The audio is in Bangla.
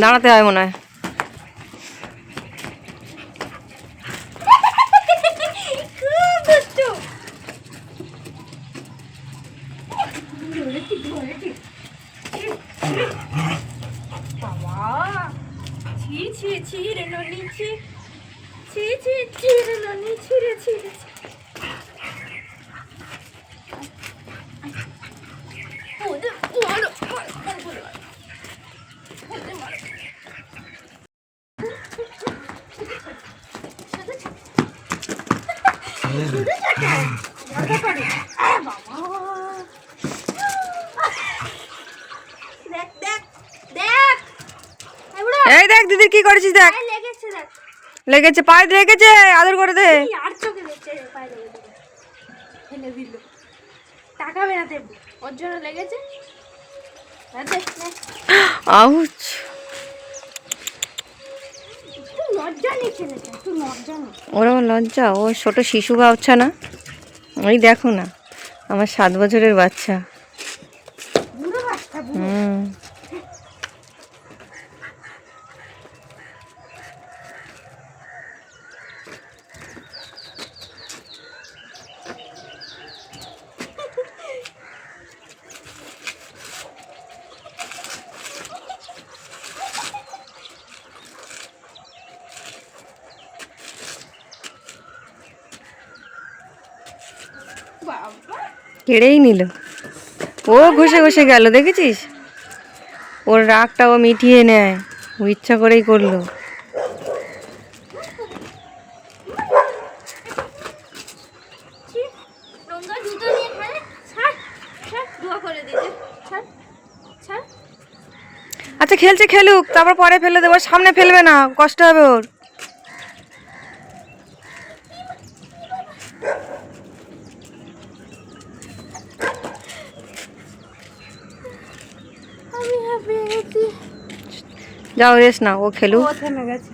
দাঁড়াতে হয় মনে হয় খুব ছি ছি ছি রে ননি ছি ছি ছি ছি রে ননি ছি রে ছি রে এই দেখ দিদি কি করেছিস দেখ? লেগেছে পায়ে লেগেছে আদর করে দে। ওর। আউচ। লজ্জা লজ্জা ওর আবার ও ছোট শিশু বাচ্চা না। ওই দেখো না আমার সাত বছরের বাচ্চা। হুম। কেড়েই নিল। ও ঘষে ঘষে গেল, দেখেছিস? ওর রাগটা ও মিটিয়ে নেয়, ও ইচ্ছা করেই করল। আচ্ছা খেলছে, খেলুক, তারপর পরে ফেলে দেবো, সামনে ফেলবে না, কষ্ট হবে ওর। যাও রেস না ও খেলু ও থেমে গেছে।